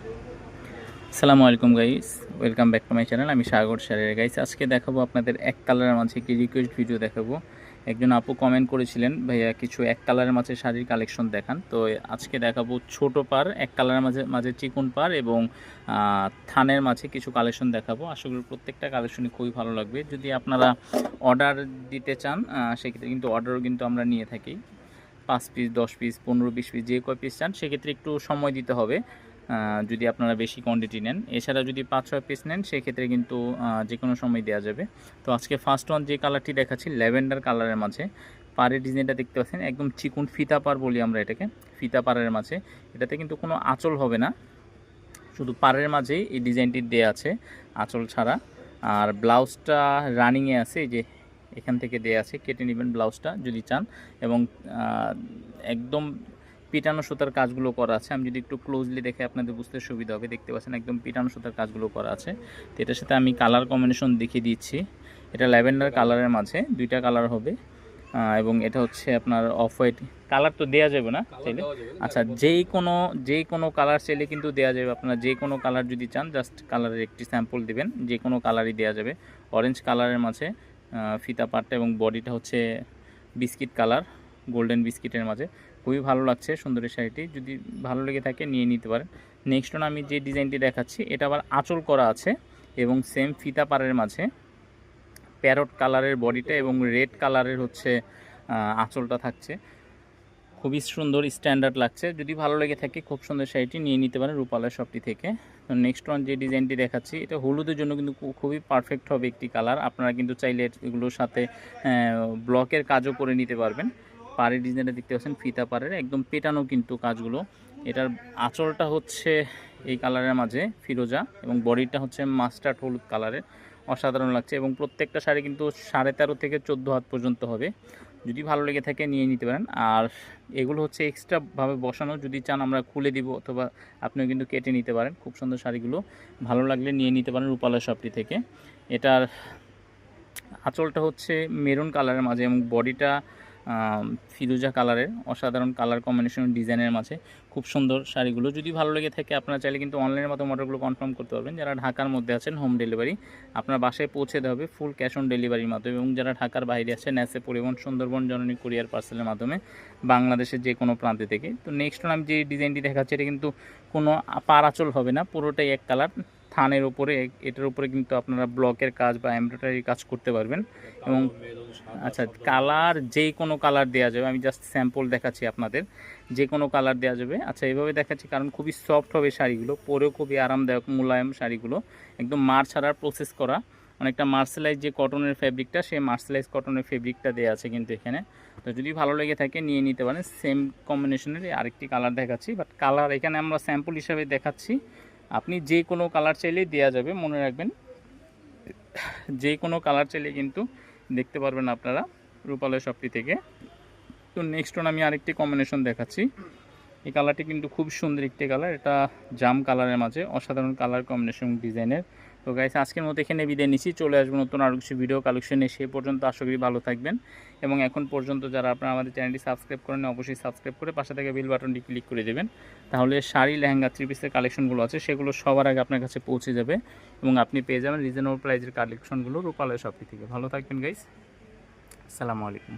আসসালামু আলাইকুম guys welcome back to my channel আমি সাগর স্যারের গাইস আজকে দেখাবো আপনাদের এক কালারের মাঝে কি রিকোয়েস্ট ভিডিও দেখাবো। একজন আপু কমেন্ট করেছিলেন, ভাইয়া, কিছু এক কালারের মাঝে শাড়ির কালেকশন দেখান। তো আজকে দেখাবো ছোট পার, এক কালারের মাঝে মাঝে চিকুন পার এবং থানের মাঝে কিছু কালেকশন দেখাবো। আশা করি প্রত্যেকটা কালেকশনই খুবই ভালো লাগবে। যদি আপনারা অর্ডার দিতে চান সেক্ষেত্রে কিন্তু অর্ডারও কিন্তু আমরা নিয়ে থাকি। পাঁচ পিস দশ পিস পনেরো, বিশ পিস যে কয় পিস চান, সেক্ষেত্রে একটু সময় দিতে হবে। যদি আপনারা বেশি কোয়ান্টিটি নেন। এছাড়া যদি পাঁচ, ছয় পিস নেন, সেক্ষেত্রে কিন্তু যে কোনো সময় দেওয়া যাবে। তো আজকে ফার্স্ট ওয়ান যে কালারটি দেখাচ্ছি ল্যাভেন্ডার কালারের মাঝে, পাড়ের ডিজাইনটা দেখতে পাচ্ছেন, একদম চিকুন ফিতা পার বলি আমরা এটাকে ফিতা পাড়ের মাঝে। এটাতে কিন্তু কোনো আঁচল হবে না। শুধু পাড়ের মাঝেই এই ডিজাইনটি দেওয়া আছে, আঁচল ছাড়া। আর ব্লাউজটা রানিংয়ে আছে, এই যে এখান থেকে দেওয়া আছে, কেটে নেবেন ব্লাউজটা যদি চান। এবং একদম পিটানো সুতার কাজগুলো করা আছে। আমি যদি একটু ক্লোজলি দেখে আপনাদের বুঝতে সুবিধা হবে। দেখতে পাচ্ছেন একদম পিটানো সুতার কাজগুলো করা আছে। তো এটার সাথে আমি কালার কম্বিনেশন দেখিয়ে দিচ্ছি। এটা ল্যাভেন্ডার কালারের মাঝে দুইটা কালার হবে। এবং এটা হচ্ছে আপনার অফ হোয়াইট কালার তো দেওয়া যাবে না চাইলে আচ্ছা যেই কোনো যেই কোনো কালার চাইলে কিন্তু দেওয়া যাবে। আপনারা যে কোনো কালার যদি চান জাস্ট কালারের একটি স্যাম্পল দেবেন। যে কোনো কালারই দেওয়া যাবে। অরেঞ্জ কালারের মাঝে ফিতা পাটটা এবং বডিটা হচ্ছে বিস্কিট কালার গোল্ডেন বিস্কিটের মাঝে। খুবই ভালো লাগছে সুন্দর এই শাড়িটি। যদি ভালো লেগে থাকে নিয়ে নিতে পারেন। নেক্সট ওন আমি যে ডিজাইনটি দেখাচ্ছি, এটা আবার আঁচল করা আছে এবং সেম ফিতা পাড়ের মাঝে। প্যারট কালারের বডিটা এবং রেড কালারের হচ্ছে আঁচলটা থাকছে। খুবই সুন্দর স্ট্যান্ডার্ড লাগছে। যদি ভালো লেগে থাকে খুব সুন্দর শাড়িটি নিয়ে নিতে পারেন রূপালা শপটি থেকে। তো নেক্সট ওয়ান যে ডিজাইনটি দেখাচ্ছি, এটা হলুদের জন্য কিন্তু খুবই পারফেক্ট হবে একটি কালার আপনারা কিন্তু চাইলে এগুলোর সাথে ব্লকের কাজও করে নিতে পারবেন। পাড়ের ডিজাইনটা দেখতে পাচ্ছেন, ফিতা পাড়ের, একদম পেটানো কিন্তু কাজগুলো। এটার আঁচলটা হচ্ছে এই কালারের মাঝে, ফিরোজা, এবং বডিটা হচ্ছে মাস্টার্ড হলুদ কালারের, অসাধারণ লাগছে, এবং প্রত্যেকটা শাড়ি কিন্তু সাড়ে তেরো থেকে চোদ্দ হাত পর্যন্ত হবে। যদি ভালো লেগে থাকে নিয়ে নিতে পারেন। আর এগুলো হচ্ছে এক্সট্রাভাবে বসানো, যদি চান আমরা খুলে দিব, অথবা আপনিও কিন্তু কেটে নিতে পারেন। খুব সুন্দর শাড়িগুলো, ভালো লাগলে নিয়ে নিতে পারেন রূপালা শপটি থেকে। এটার আঁচলটা হচ্ছে মেরুন কালারের মাঝে, এবং বডিটা ফিরোজা কালারের, অসাধারণ কালার কম্বিনেশন ডিজাইনের মাঝে। খুব সুন্দর শাড়িগুলো। যদি ভালো লেগে থাকে, আপনারা চাইলে কিন্তু অনলাইনের মাধ্যমে অর্ডারগুলো কনফার্ম করতে পারবেন। যারা ঢাকার মধ্যে আছেন হোম ডেলিভারি আপনার বাসায় পৌঁছে দেওয়া হবে ফুল ক্যাশ অন ডেলিভারির মাধ্যমে। এবং যারা ঢাকার বাইরে আছেন ন্যাসে পরিবহন সুন্দরবন জননী কুরিয়ার পার্সেলের মাধ্যমে, বাংলাদেশের যে কোনো প্রান্তে থেকে। তো নেক্সট আমি যে ডিজাইনটি দেখাচ্ছি, এটা কিন্তু কোনো পারাচল হবে না। পুরোটাই এক কালার থানের উপরে, এটার উপরে কিন্তু আপনারা ব্লকের কাজ বা এমব্রয়ডারির কাজ করতে পারবেন। এবং আচ্ছা কালার যে কোনো কালার দেওয়া যাবে, আমি জাস্ট স্যাম্পল দেখাচ্ছি আপনাদের। যে কোনো কালার দেওয়া যাবে। আচ্ছা এভাবে দেখাচ্ছি কারণ খুবই সফট হবে শাড়িগুলো, পরেও খুবই আরামদায়ক মোলায়েম শাড়িগুলো। একদম মার ছাড়ার প্রসেস করা। অনেকটা মার্সেলাইজ যে কটনের ফেব্রিকটা সেই মার্সেলাইজ কটনের ফেব্রিকটা দেওয়া আছে কিন্তু এখানে। তো যদি ভালো লেগে থাকে, নিয়ে নিতে পারেন। সেম কম্বিনেশনের আরেকটি কালার দেখাচ্ছি। বাট কালার এখানে আমরা স্যাম্পল হিসাবে দেখাচ্ছি। আপনি যে কোনো কালার চাইলেই দেওয়া যাবে, মনে রাখবেন। যে কোনো কালার চাইলে কিন্তু দেখতে পারবেন আপনারা রূপালয় শপটি থেকে। তো নেক্সট ওন আমি আরেকটি কম্বিনেশন দেখাচ্ছি। এই কালারটি কিন্তু খুব সুন্দর একটি কালার এটা জাম কালারের মাঝে, অসাধারণ কালার কম্বিনেশন ডিজাইনের তো গাইস আজকের মতো এখানে বিদায় নিচ্ছি। চলে আসব নতুন আরও কিছু ভিডিও কালেকশনে সে পর্যন্ত আশা করি ভালো থাকবেন। এবং এখন পর্যন্ত যারা আপনারা আমাদের চ্যানেলটি সাবস্ক্রাইব করেন অবশ্যই সাবস্ক্রাইব করে পাশে থেকে বিল বাটনটি ক্লিক করে দেবেন। তাহলে শাড়ি, লেহেঙ্গা থ্রি পিসের কালেকশনগুলো আছে, সেগুলো সবার আগে আপনার কাছে পৌঁছে যাবে। এবং আপনি পেয়ে যাবেন রিজনেবল প্রাইজের কালেকশনগুলো রূপালয় শপটি থেকে। ভালো থাকবেন গাইস আসসালামু আলাইকুম।